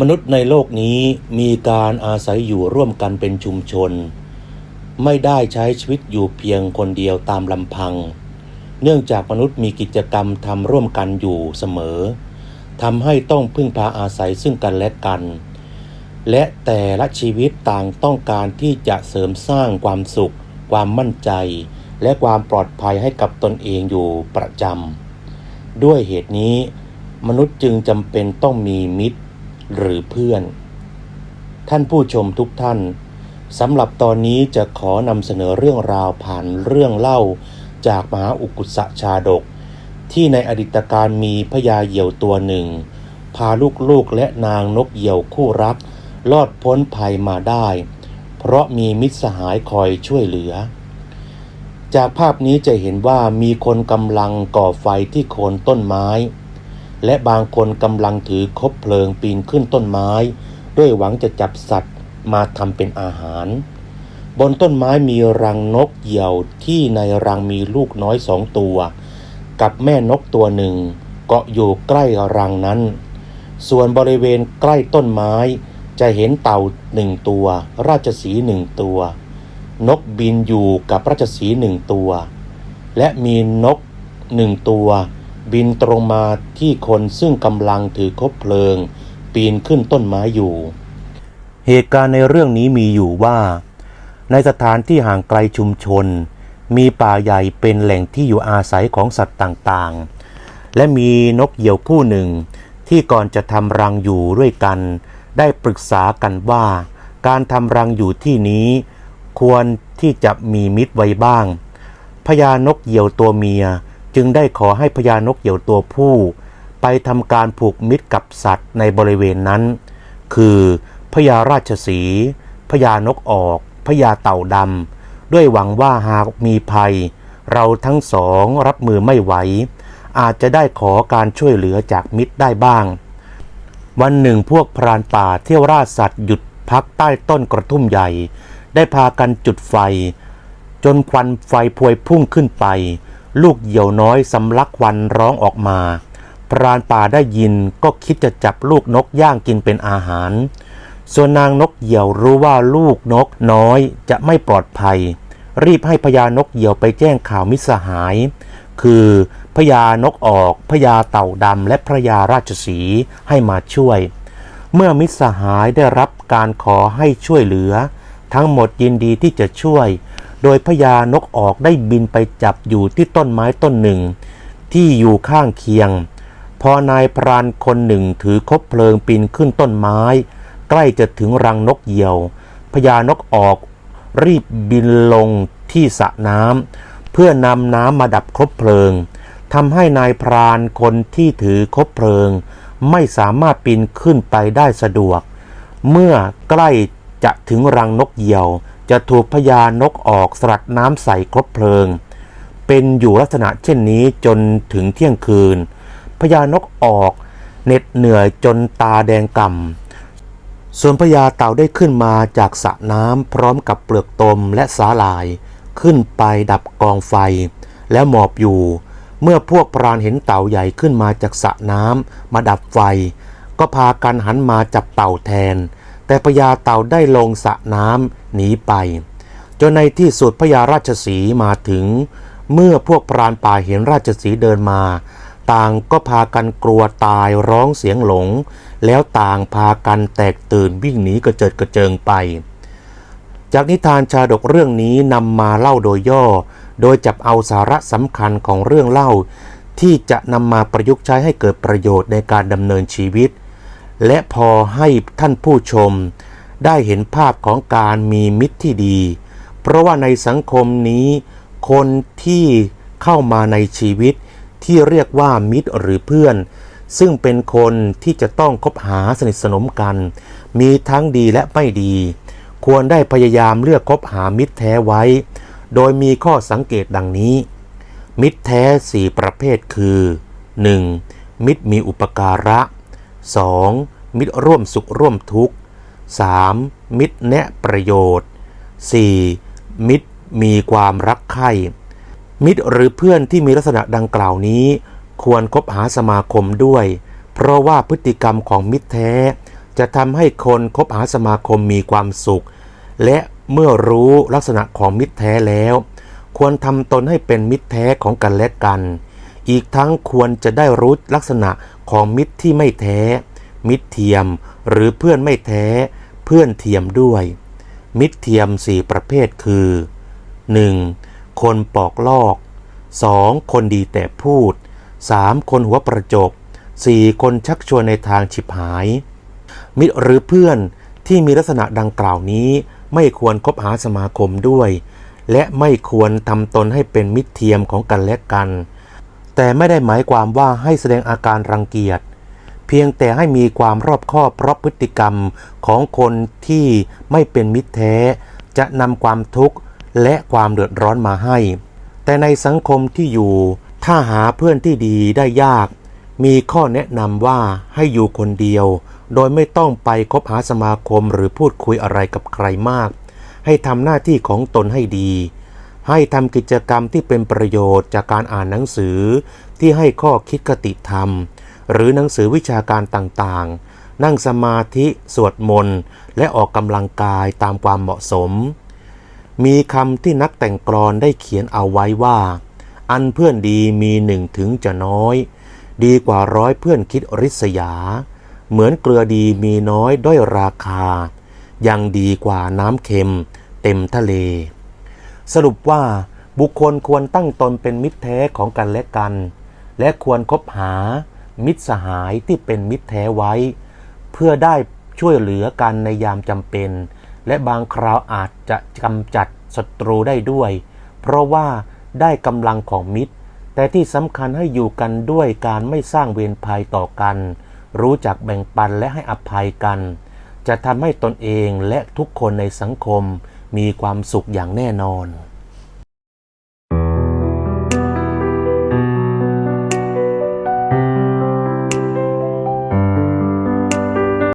มนุษย์ในโลกนี้มีการอาศัยอยู่ร่วมกันเป็นชุมชน ไม่ได้ใช้ชีวิตอยู่เพียงคนเดียวตามลำพัง เนื่องจากมนุษย์มีกิจกรรมทำร่วมกันอยู่เสมอทำให้ต้องพึ่งพาอาศัยซึ่งกันและกัน และแต่ละชีวิตต่างต้องการที่จะเสริมสร้างความสุข ความมั่นใจ และความปลอดภัยให้กับตนเองอยู่ประจำด้วยเหตุนี้ มนุษย์จึงจำเป็นต้องมีมิตรหรือเพื่อน ท่านผู้ชมทุกท่านสำหรับตอนนี้จะขอนำเสนอเรื่องราวผ่านเรื่องเล่าจากมหาอุกุสะชาดก ที่ในอดีตการมีพญาเหยี่ยวตัวหนึ่ง พาลูกๆและนางนกเหยี่ยวคู่รัก รอดพ้นภัยมาได้ เพราะมีมิตรสหายคอยช่วยเหลือ จากภาพนี้จะเห็นว่ามีคนกำลังก่อไฟที่โคนต้นไม้ และบางคนกำลังถือคบเพลิงปีนขึ้นต้นไม้ ด้วยหวังจะจับสัตว์มาทำเป็นอาหาร บนต้นไม้มีรังนกเหยี่ยวที่ในรังมีลูกน้อยสองตัว กับแม่นกตัวหนึ่ง เกาะอยู่ใกล้รังนั้น ส่วนบริเวณใกล้ต้นไม้จะเห็นเต่าหนึ่งตัว ราชสีห์หนึ่งตัว นกบินอยู่กับราชสีหนึ่งตัว และมีนกหนึ่งตัว บินตรงมาที่คนซึ่งกำลังถือคบเพลิง ปีนขึ้นต้นไม้อยู่ เหตุการณ์ในเรื่องนี้มีอยู่ว่า ในสถานที่ห่างไกลชุมชน มีป่าใหญ่เป็นแหล่งที่อยู่อาศัยของสัตว์ต่างๆ และมีนกเหยี่ยวคู่หนึ่ง ที่ก่อนจะทำรังอยู่ด้วยกัน ได้ปรึกษากันว่า การทำรังอยู่ที่นี้ ควรที่จะมีมิตรไว้บ้างพญานกเหยี่ยวตัวเมีย จึงได้ขอให้พญานกเหยี่ยวตัวผู้ ไปทำการผูกมิตรกับสัตว์ในบริเวณนั้น คือพญาราชสีพญานกออกพญาเต่าดำด้วยหวังว่าหากมีภัย เราทั้งสองรับมือไม่ไหว อาจจะได้ขอการช่วยเหลือจากมิตรได้บ้าง วันหนึ่งพวกพรานป่าเที่ยวราสัตว์หยุดพักใต้ต้นกระทุ่มใหญ่ ได้พากันจุดไฟ จนควันไฟพวยพุ่งขึ้นไป ลูกเหยี่ยวน้อยสำลักควันร้องออกมา พรานป่าได้ยินก็คิดจะจับลูกนกย่างกินเป็นอาหาร ส่วนนางนกเหยี่ยวรู้ว่าลูกนกน้อยจะไม่ปลอดภัย รีบให้พญานกเหยี่ยวไปแจ้งข่าวมิสหาย คือพญานกออกพญาเต่าดำและพระยาราชสีให้มาช่วย เมื่อมิสหายได้รับการขอให้ช่วยเหลือ ทั้งหมดยินดีที่จะช่วย โดยพญานกออกได้บินไปจับอยู่ที่ต้นไม้ต้นหนึ่ง ที่อยู่ข้างเคียง พอนายพรานคนหนึ่งถือคบเพลิงปีนขึ้นต้นไม้ ใกล้จะถึงรังนกเหยี่ยวพญานกออกรีบบินลงที่สระน้ำเพื่อนำน้ำมาดับคบเพลิงทำให้นายพรานคนที่ถือคบเพลิง ไม่สามารถปีนขึ้นไปได้สะดวก เมื่อใกล้ จะถึงรังนกเหยี่ยว จะถูกพญานกออกสลัดน้ำใส่คบเพลิง เป็นอยู่ลักษณะเช่นนี้จนถึงเที่ยงคืนพญานกออกเหน็ดเหนื่อยจนตาแดงก่ำส่วนพญาเต่าได้ขึ้นมาจากสระน้ำพร้อมกับเปลือกตมและสาลาย ขึ้นไปดับกองไฟ แล้วหมอบอยู่ เมื่อพวกพรานเห็นเต่าใหญ่ขึ้นมาจากสระน้ำมาดับไฟ ก็พากันหันมาจับเต่าแทน แต่พญาเต่าได้ลงสระน้ำหนีไป จนในที่สุดพญาราชสีมาถึง เมื่อพวกพรานป่าเห็นราชสีเดินมา ต่างก็พากันกลัวตายร้องเสียงหลง แล้วต่างพากันแตกตื่นวิ่งหนีกระเจิดกระเจิงไป จากนิทานชาดกเรื่องนี้นำมาเล่าโดยย่อ โดยจับเอาสาระสำคัญของเรื่องเล่าที่จะนำมาประยุกต์ใช้ให้เกิดประโยชน์ในการดำเนินชีวิต และพอให้ท่านผู้ชม ได้เห็นภาพของการมีมิตรที่ดี เพราะว่าในสังคมนี้ คนที่เข้ามาในชีวิตที่เรียกว่ามิตรหรือเพื่อน ซึ่งเป็นคนที่จะต้องคบหาสนิทสนมกัน มีทั้งดีและไม่ดี ควรได้พยายามเลือกคบหามิตรแท้ไว้ โดยมีข้อสังเกตดังนี้ มิตรแท้สี่ประเภทคือ 1. มิตรมีอุปการะ 2. มิตรร่วมสุขร่วมทุกข์ 3. มิตรแนะประโยชน์ 4. มิตรมีความรักใคร่มิตรหรือเพื่อนที่มีลักษณะดังกล่าวนี้ ควรคบหาสมาคมด้วย เพราะว่าพฤติกรรมของมิตรแท้ จะทำให้คนคบหาสมาคมมีความสุข และเมื่อรู้ลักษณะของมิตรแท้แล้ว ควรทำตนให้เป็นมิตรแท้ของกันและกัน อีกทั้งควรจะได้รู้ลักษณะของมิตรที่ไม่แท้ มิตรเทียมหรือเพื่อนไม่แท้ เพื่อนเทียมด้วย มิตรเทียมสี่ประเภทคือ 1. คนปอกลอก 2. คนดีแต่พูด 3. คนหัวประจบ 4. คนชักชวนในทางฉิบหาย มิตรหรือเพื่อนที่มีลักษณะดังกล่าวนี้ไม่ควรคบหาสมาคมด้วย และไม่ควรทำตนให้เป็นมิตรเทียมของกันและกัน แต่ไม่ได้หมายความว่าให้แสดงอาการรังเกียจ เพียงแต่ให้มีความรอบคอบเพราะพฤติกรรมของคนที่ไม่เป็นมิตรแท้ จะนำความทุกข์และความเดือดร้อนมาให้ แต่ในสังคมที่อยู่ ถ้าหาเพื่อนที่ดีได้ยาก มีข้อแนะนำว่าให้อยู่คนเดียว โดยไม่ต้องไปคบหาสมาคมหรือพูดคุยอะไรกับใครมาก ให้ทำหน้าที่ของตนให้ดี ให้ทำกิจกรรมที่เป็นประโยชน์จากการอ่านหนังสือ ที่ให้ข้อคิดคติธรรม หรือหนังสือวิชาการต่างๆ นั่งสมาธิสวดมนต์ และออกกำลังกายตามความเหมาะสม มีคำที่นักแต่งกลอนได้เขียนเอาไว้ว่า อันเพื่อนดีมีหนึ่งถึงจะน้อย ดีกว่าร้อยเพื่อนคิดริษยา เหมือนเกลือดีมีน้อยด้อยราคา ยังดีกว่าน้ำเค็มเต็มทะเล สรุปว่าบุคคลควรตั้งตนเป็นมิตรแท้ของกันและกัน และควรคบหามิตรสหายที่เป็นมิตรแท้ไว้ เพื่อได้ช่วยเหลือกันในยามจำเป็น และบางคราวอาจจะกำจัดศัตรูได้ด้วย เพราะว่าได้กำลังของมิตร แต่ที่สำคัญให้อยู่กันด้วยการไม่สร้างเวรภัยต่อกัน รู้จักแบ่งปันและให้อภัยกัน จะทำให้ตนเองและทุกคนในสังคม มีความสุขอย่างแน่นอน